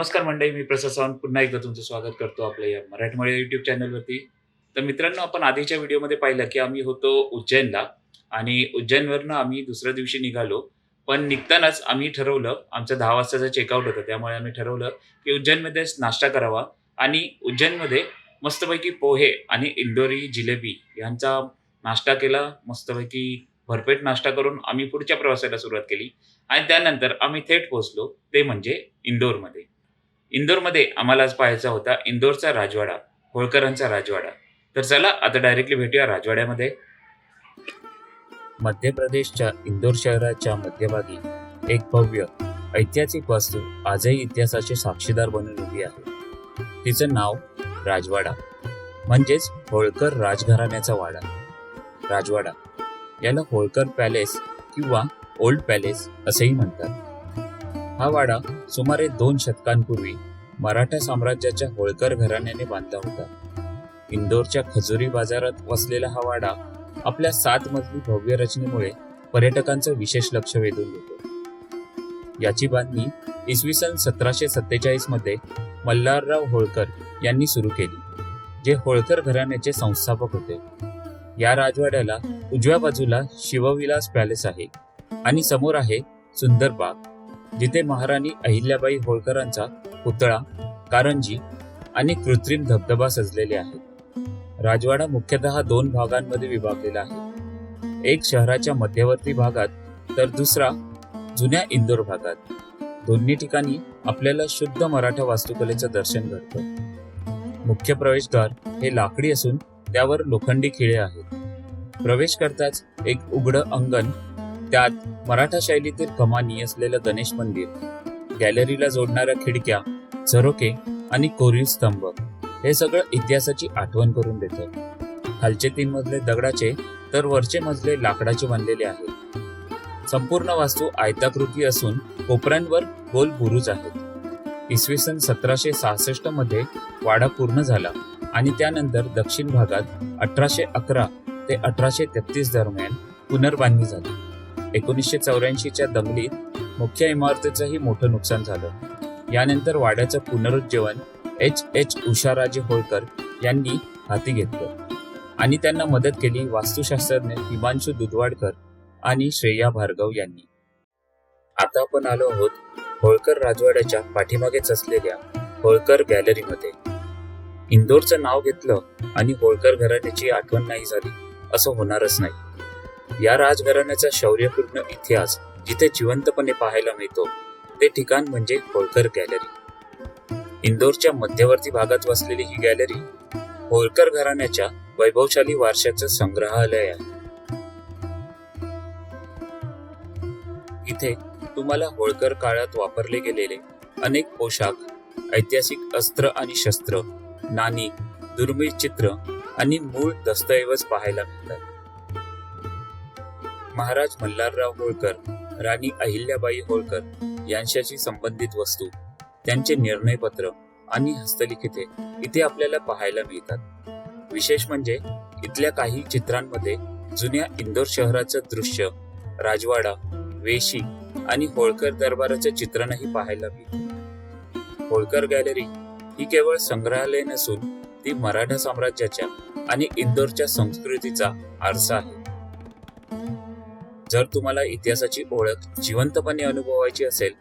नमस्कार मंडळी मी प्रसाद सावंत. पुन्हा एकदा तुमचं स्वागत करतो आपल्या या मराठमोळ्या युट्यूब चॅनलवरती तर मित्रांनो आपण आधीच्या व्हिडिओमध्ये पाहिलं की आम्ही होतो उज्जैनला आणि उज्जैनवरनं आम्ही दुसऱ्या दिवशी निघालो. पण निघतानाच आम्ही ठरवलं आमचं दहा वाजताचं चेकआउट होतं. त्यामुळे आम्ही ठरवलं की उज्जैनमध्येच नाश्ता करावा आणि उज्जैनमध्ये मस्तपैकी पोहे आणि इंदोरी जिलेबी यांचा नाश्ता केला. मस्तपैकी भरपेट नाश्ता करून आम्ही पुढच्या प्रवासाला सुरुवात केली. आणि त्यानंतर आम्ही थेट पोहोचलो ते म्हणजे इंदोरमध्ये. इंदोरमध्ये आम्हाला आज पाहायचा होता इंदोरचा राजवाडा होळकरांचा राजवाडा. तर चला आता डायरेक्टली भेटूया राजवाड्यामध्ये. मध्य प्रदेशच्या इंदोर शहराच्या मध्यभागी एक भव्य ऐतिहासिक वास्तू आजही इतिहासाचे साक्षीदार बनून उभी आहे. तिचं नाव राजवाडा म्हणजेच होळकर राजघराण्याचा वाडा. राजवाडा याला होळकर पॅलेस किंवा ओल्ड पॅलेस असेही म्हणतात. हा वाडा सुमारे दोन शतकांपूर्वी मराठा साम्राज्याच्या होळकर घराण्याने बांधला होता. इंदोरच्या खजुरी बाजारात वसलेला हा वाडा आपल्या सात मजली भव्य रचनेमुळे पर्यटकांचं विशेष लक्ष वेधून घेतो. याची बांधणी इसवी सन सतराशे सत्तेचाळीसमध्ये मल्हारराव होळकर यांनी सुरू केली जे होळकर घराण्याचे संस्थापक होते. या राजवाड्याला उजव्या बाजूला शिवविलास पॅलेस आहे आणि समोर आहे सुंदर बाग. जिथे महाराणी अहिल्याबाई होळकरांचा पुतळा कारंजी आणि कृत्रिम धबधबा सजलेले आहेत राजवाडा मुख्यतः दोन भागांमध्ये विभागलेला आहे. एक शहराच्या मध्यवर्ती भागात तर दुसरा जुन्या इंदोर भागात. दोन्ही ठिकाणी आपल्याला शुद्ध मराठा वास्तुकलेचं दर्शन घडतं. मुख्य प्रवेशद्वार हे लाकडी असून त्यावर लोखंडी खिळे आहेत. प्रवेश करताच एक उघडं अंगण त्यात मराठा शैलीतील कमानी असलेलं गणेश मंदिर गॅलरीला जोडणाऱ्या खिडक्या झरोके आणि कोरीव स्तंभ हे सगळं इतिहासाची आठवण करून देतं. खालचे तीन मजले दगडाचे तर वरचे मजले लाकडाचे बनलेले आहेत. संपूर्ण वास्तू आयताकृती असून कोपऱ्यांवर गोल बुरुज आहेत. इसवी सन सतराशे सहासष्टमध्ये वाडा पूर्ण झाला आणि त्यानंतर दक्षिण भागात अठराशे अकरा ते अठराशे तेहतीस दरम्यान पुनर्बांधणी झाली. एकोणीसशे चौऱ्याऐंशीच्या दंगलीत मुख्य इमारतीचंही मोठं नुकसान झालं. यानंतर वाड्याचं पुनरुज्जीवन एच. एच. उषाराजे होळकर यांनी हाती घेतलं आणि त्यांना मदत केली वास्तुशास्त्रज्ञ हिमांशू दुधवाडकर आणि श्रेया भार्गव यांनी. आता आपण आलो आहोत होळकर राजवाड्याच्या पाठीमागेच असलेल्या होळकर गॅलरीमध्ये. इंदोरचं नाव घेतलं आणि होळकर घराण्याची आठवण नाही झाली असं होणारच नाही. या राजघराण्याचा शौर्यपूर्ण इतिहास जिथे जिवंतपणे पाहायला मिळतो ते ठिकाण म्हणजे होळकर गॅलरी. इंदोरच्या मध्यवर्ती भागात वसलेली ही गॅलरी होळकर घराण्याच्या वैभवशाली वारशाचं संग्रहालय आहे. इथे तुम्हाला होळकर काळात वापरले गेलेले अनेक पोशाख ऐतिहासिक अस्त्र आणि शस्त्र नाणी दुर्मिळ चित्र आणि मूळ दस्तऐवज पाहायला मिळतात. महाराज मल्हारराव होळकर राणी अहिल्याबाई होळकर यांच्याशी संबंधित वस्तू त्यांचे निर्णयपत्र आणि हस्तलिखिते इथे आपल्याला पाहायला मिळतात. विशेष म्हणजे इथल्या काही चित्रांमध्ये जुन्या इंदोर शहराचं दृश्य राजवाडा वेशी आणि होळकर दरबाराचं चित्रणही पाहायला मिळतं. होळकर गॅलरी ही केवळ संग्रहालय नसून ती मराठा साम्राज्याच्या आणि इंदोरच्या संस्कृतीचा आरसा आहे. जर तुम्हाला इतिहासाची ओळख जिवंतपणे अनुभवायची असेल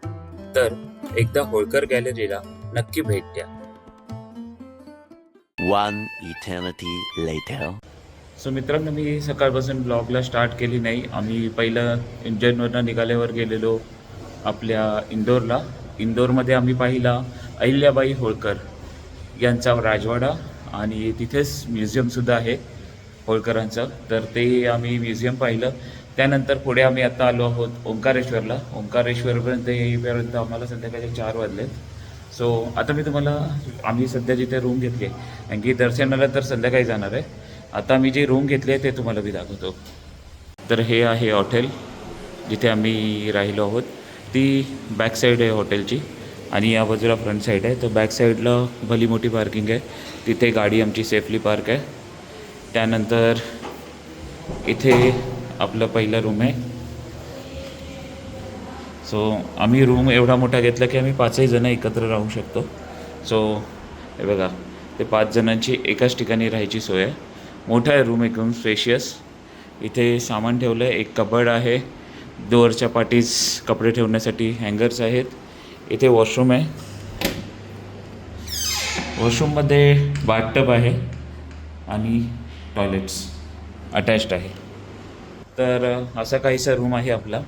तर एकदा होळकर गॅलरीला नक्की भेट द्या. One eternity later. सो मित्रांनो मी सकाळपासून ब्लॉगला स्टार्ट केली नाही. आम्ही पहिलं उज्जैनवरनं निघाल्यावर गेलेलो आपल्या इंदोरला. इंदोरमध्ये आम्ही पाहिला अहिल्याबाई होळकर यांचा राजवाडा आणि तिथेच म्युझियमसुद्धा आहे होळकरांचं. तर ते आम्ही म्युझियम पाहिलं. त्यानंतर पुढे आम्ही आता आलो आहोत ओंकारेश्वरला. ओंकारेश्वरपर्यंत येईपर्यंत आम्हाला संध्याकाळचे चार वाजलेत. सो आता मी तुम्हाला आम्ही सध्या जिथे रूम घेतली आहे कारण की दर्शनाला तर संध्याकाळी जाणार आहे. आता मी जी रूम घेतली आहे ते तुम्हाला मी दाखवतो. तर हे आहे हॉटेल जिथे आम्ही राहिलो आहोत. ती बॅक साईड आहे हॉटेलची आणि या बाजूला फ्रंट साईड आहे. तर बॅक साईडला भली मोठी पार्किंग आहे. तिथे गाडी आमची सेफली पार्क आहे. त्यानंतर इथे आपलं पहिलं रूम आहे. सो आम्ही रूम एवढा मोठा घेतला की आम्ही पाचही जणं एकत्र राहू शकतो. सो हे बघा ते पाच जणांची एकाच ठिकाणी राहायची सोय आहे. मोठा आहे रूम एकदम स्पेशियस इथे सामान ठेवलं आहे एक कबड आहे. दोरच्या पाठीस कपडे ठेवण्यासाठी हँगर्स आहेत. इथे वॉशरूम आहे. वॉशरूममध्ये बाथटब आहे आणि टॉयलेट्स अटॅच्ड आहे. तर असा काहीसा रूम आहे आपला.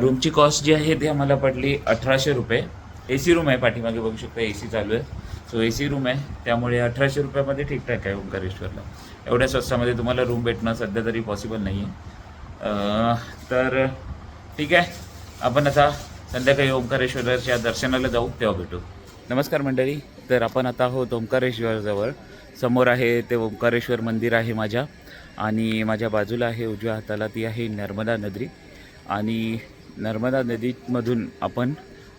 रूमची कॉस्ट जी आहे ती आम्हाला पडली अठराशे रुपये. ए सी रूम आहे पाठीमागे बघू शकता ए सी चालू आहे. सो ए सी रूम आहे. त्यामुळे अठराशे रुपयामध्ये ठीकठाक आहे ओंकारेश्वरला. एवढ्या स्वस्तामध्ये तुम्हाला रूम भेटणं सध्या तरी पॉसिबल नाही आहे तर ठीक आहे. आपण आता संध्याकाळी ओंकारेश्वराच्या दर्शनाला जाऊ तेव्हा भेटू. नमस्कार मंडळी. तर आपण आता आहोत ओंकारेश्वरजवळ. समोर आहे ते ओंकारेश्वर मंदिर आहे माझ्या. आणि माझ्या बाजूला आहे उजव्या हाताला ती आहे नर्मदा नदी. आणि नर्मदा नदीमधून आपण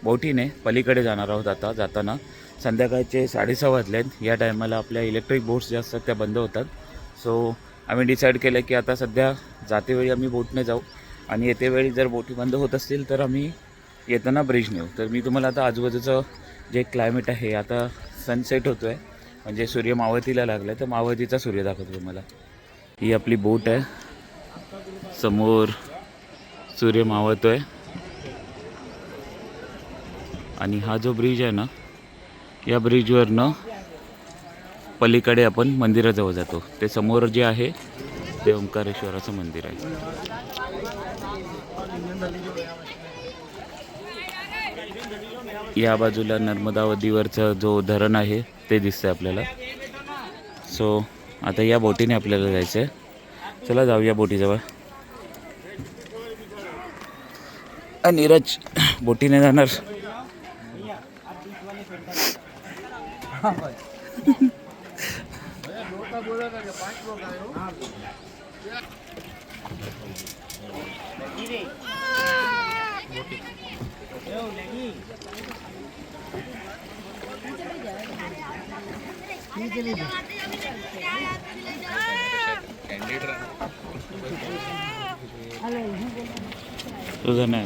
बोटीने पलीकडे जाणार आहोत आता जाताना. संध्याकाळचे साडेसहा वाजले आहेत या टायमाला आपल्या इलेक्ट्रिक बोट्स ज्या असतात त्या बंद होतात. सो आम्ही डिसाईड केलं की आता सध्या जातेवेळी आम्ही बोटने जाऊ. आणि येतेवेळी जर बोटी बंद होत असतील तर आम्ही येताना ब्रिज नेऊ. तर मी तुम्हाला आता आजूबाजूचं जे क्लायमेट आहे आता सनसेट होतो आहे म्हणजे सूर्य मावतीला लागला आहे तर मावतीचा सूर्य दाखवतो तुम्हाला. ही आपली बोट आहे. समोर सूर्य मावळतो आहे आणि हा जो ब्रिज आहे ना या ब्रिजवरनं पलीकडे आपण मंदिराजवळ जातो. ते समोर जे आहे ते ओंकारेश्वराचं मंदिर आहे. या बाजूला नर्मदावदीवरचं जो धरण आहे ते दिसतंय आपल्याला. सो आता या बोटीने आपल्याला जायचं आहे चला जाऊया बोटीजवळ. नीरज बोटीने जाणार. तुझं नाही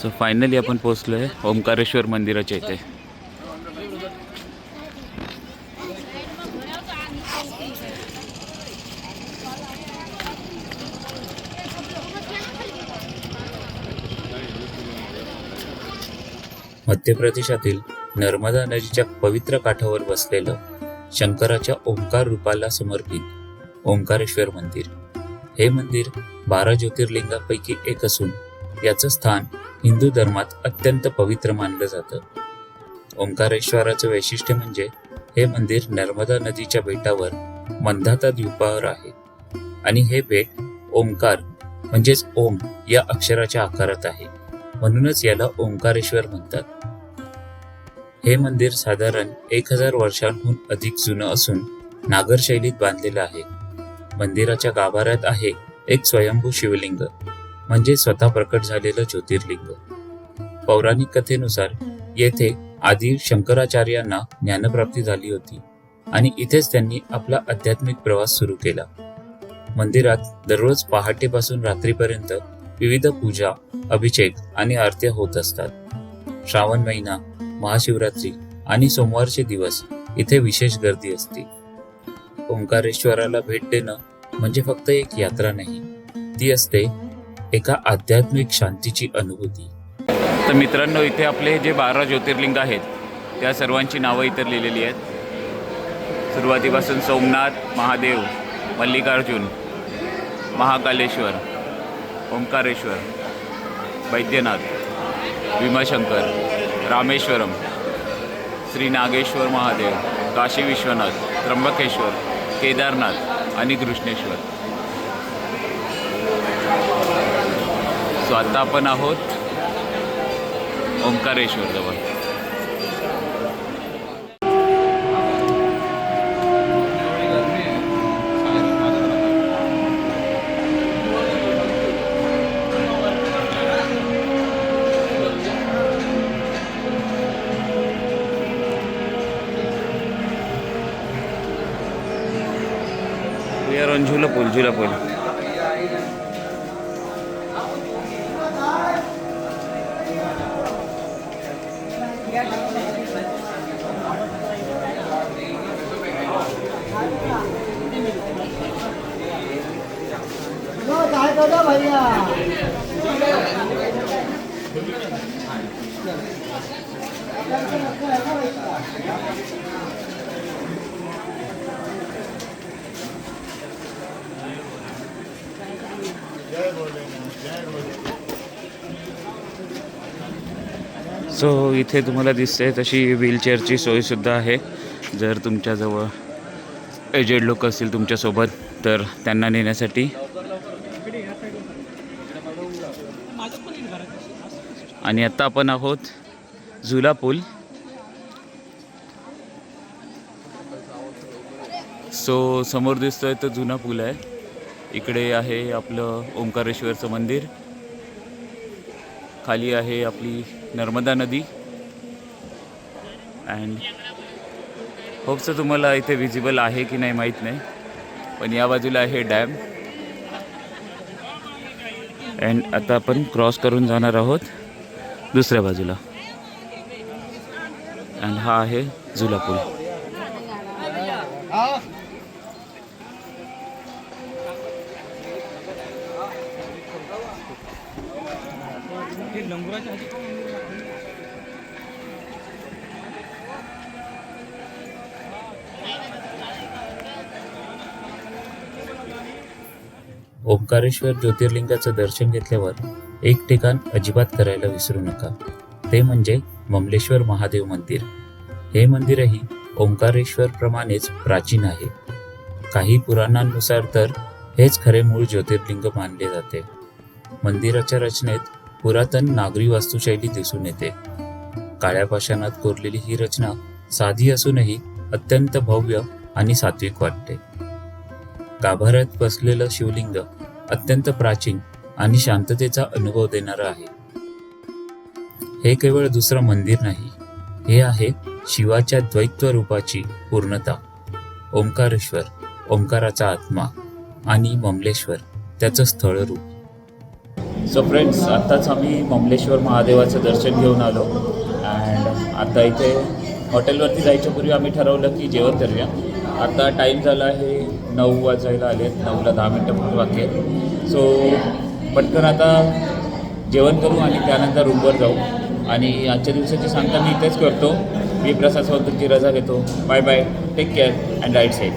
सो फायनली आपण पोचलो आहे ओंकारेश्वर मंदिराच्या इथे. मध्य प्रदेशातील नर्मदा नदीच्या पवित्र काठावर बसलेलं शंकराच्या ओंकार रूपाला समर्पित ओंकारेश्वर मंदिर. हे मंदिर बारा ज्योतिर्लिंगापैकी एक असून याचं स्थान हिंदू धर्मात अत्यंत पवित्र मानलं जातं. ओंकारेश्वराचं वैशिष्ट्य म्हणजे हे मंदिर नर्मदा नदीच्या बेटावर मंदाता द्वीपावर आहे आणि हे बेट ओंकार म्हणजेच ओम या अक्षराच्या आकारात आहे. म्हणूनच याला ओंकारेश्वर म्हणतात. हे मंदिर साधारण एक हजार वर्षांहून अधिक जुनं असून नागर शैलीत बांधलेलं आहे. मंदिराच्या गाभाऱ्यात आहे एक स्वयंभू शिवलिंग म्हणजे स्वतः प्रकट झालेलं ज्योतिर्लिंग. पौराणिक कथेनुसार येथे आधी शंकराचार्यांना ज्ञानप्राप्ती झाली होती आणि इथेच त्यांनी आपला आध्यात्मिक प्रवास सुरू केला. मंदिरात दररोज पहाटेपासून रात्रीपर्यंत विविध पूजा अभिषेक आणि आरत्या होत असतात. श्रावण महिना महाशिवरात्री आणि सोमवारचे दिवस इथे विशेष गर्दी असते. ओंकारेश्वराला भेट देणं म्हणजे फक्त एक यात्रा नाही ती असते एका आध्यात्मिक शांतीची अनुभूती. तर मित्रांनो इथे आपले जे बारा ज्योतिर्लिंग आहेत त्या सर्वांची नावं इतर लिहिलेली आहेत. सुरुवातीपासून सोमनाथ महादेव मल्लिकार्जुन महाकालेश्वर. ओंकारेश्वर वैद्यनाथ भीमाशंकर रामेश्वरम श्री नागेश्वर महादेव काशी विश्वनाथ त्र्यंबकेश्वर केदारनाथ आणि कृष्णेश्वर सो आता आपण आहोत ओंकारेश्वर जवळ वी आर ऑन झुला पूल झुला पूल काय करतो भैया सो इथे तुम्हाला दिसते तशी व्हीलचेअरची सोयसुद्धा आहे. जर तुमच्याजवळ एजेड लोक असतील तुमच्यासोबत तर त्यांना नेण्यासाठी. आणि आत्ता आपण आहोत झुला पूल. सो समोर दिसतोय तो जुना पूल आहे. इकडे आहे आपलं ओंकारेश्वरचं मंदिर. खाली आहे आपली नर्मदा नदी. अँड होपचं तुम्हाला इथे विजिबल आहे की नाही माहीत नाही. पण या बाजूला आहे डॅम अँड आता आपण क्रॉस करून जाणार आहोत दुसऱ्या बाजूला. अँड हा आहे झुला पूल ओंकारेश्वर ज्योतिर्लिंगाचं दर्शन घेतल्यावर एक ठिकाण अजिबात करायला विसरू नका. ते म्हणजे ममलेश्वर महादेव मंदिर. हे मंदिरही ओंकारेश्वर प्रमाणेच प्राचीन आहे. काही पुराणांनुसार तर हेच खरे मूळ ज्योतिर्लिंग मानले जाते. मंदिराच्या रचनेत पुरातन नागरी वास्तुशैली दिसून येते. काळ्या पाषाणात कोरलेली ही रचना साधी असूनही अत्यंत भव्य आणि सात्विक वाटते. गाभाऱ्यात बसलेलं शिवलिंग अत्यंत प्राचीन आणि शांततेचा अनुभव देणारं आहे. हे केवळ दुसरं मंदिर नाही हे आहे शिवाच्या द्वैत्व रूपाची पूर्णता. ओंकारेश्वर ओंकाराचा आत्मा आणि ममलेश्वर त्याचं स्थळरूप. सो फ्रेंड्स आत्ताच आम्ही ममलेश्वर महादेवाचं दर्शन घेऊन आलो. अँड आता इथे हॉटेलवरती जायच्या पूर्वी आम्ही ठरवलं की जेवण करूया. आता टाईम झाला आहे नऊ वाजायला आले आहेत. नऊला दहा मिनटं फक्त बाकी आहेत. सो पटकन आता जेवण करू आणि त्यानंतर रूमवर जाऊ. आणि आजच्या दिवसाची सांगता मी इथेच करतो. मी प्रसाद सावंतची रजा घेतो. Bye bye take care and right side